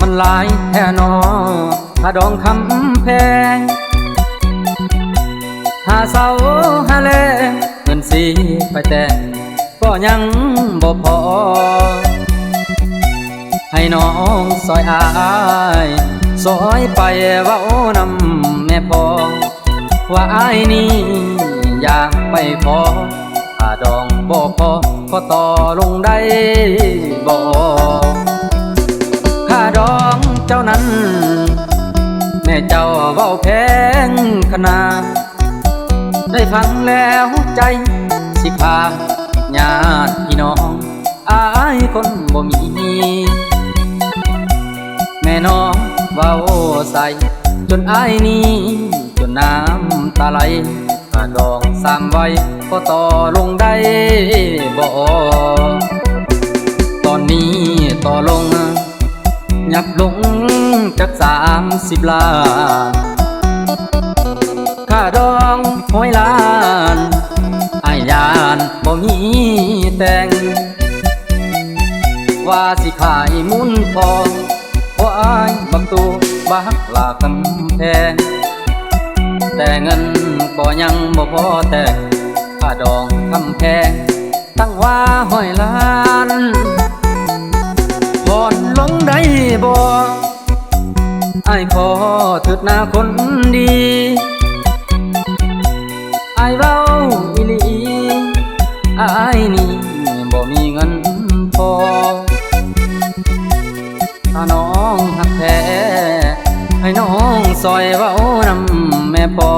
มันหลายแท่นอถ้าดองคำแพงหาเสาหาแลเงินสีไปแต่งก็ยังบ่พอ ให้น้องซอยอายซอยไปเว้านำแม่พอว่าอายนี่อยากไม่พอถ้าดองบ่พอก็ต่อลงได้บ่ นั้น แม่เจ้าเว้าแพงขนาดได้ฟังแล้วใจ สิขาญาติพี่น้องอายคนบ่มี แม่น้องเว้าใส่จนอายนี้จนน้ำตาไหลถ้าดองสามไว้ก็ต่อลงได้บ่ สิบล้านค่าดองหอยล้านอายานบ่มีแต่ง ว่าสิขายมุนทองเพราะอายบักตูบักลากำแพงแต่เงินก็ยังบ่พอแต่งค่าดองคำแพงตั้งว่าหอยล้าน ไอ้ายขอถึดหน้าคนดีไอายเว้าอีหลีอายนี่บ่มีเงินพอถ้าน้องหักแท้ให้น้องซอยเว้านำแม่ปอ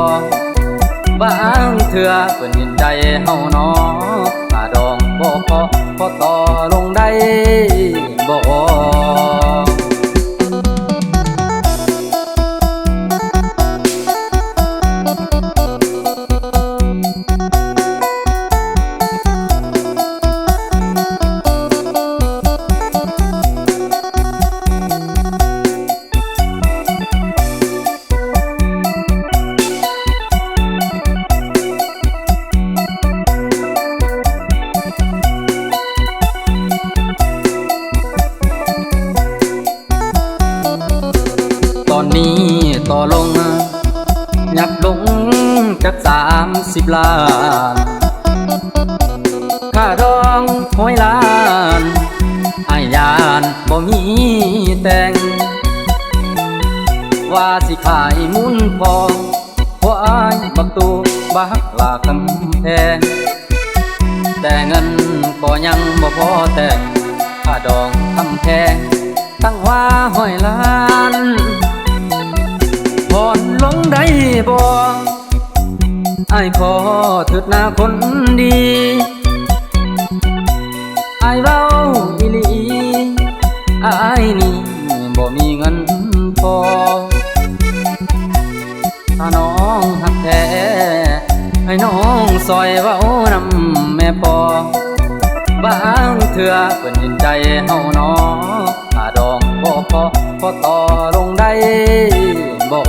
บางเถื่อเพิ่นเห็นใจเฮาน้อถ้าดองบ่พอพอต่อลงได้ จากสามสิบล้านค่าดองห้อยล้านอายานบ่มีแต่ง ว่าสิขายมุนพองพราะอายบักตูบักลากำแพงแต่เงินก็ยังบ่พอแต่งค่าดองคำแพงตั้งว่าห้อยล้านผ่อนลงได้บ่ ไอ้ายขอถึดหน้าคนดีไอ้เว้าอีหลีไอ้นี่บ่มีเงินพอถ้าน้องหักแท้ให้น้องซอยเว้านำแม่ปอบางเถื่อเพิ่นเห็นใจเฮาน้อถ้าดองบ่พอพอต่อลงได้บ่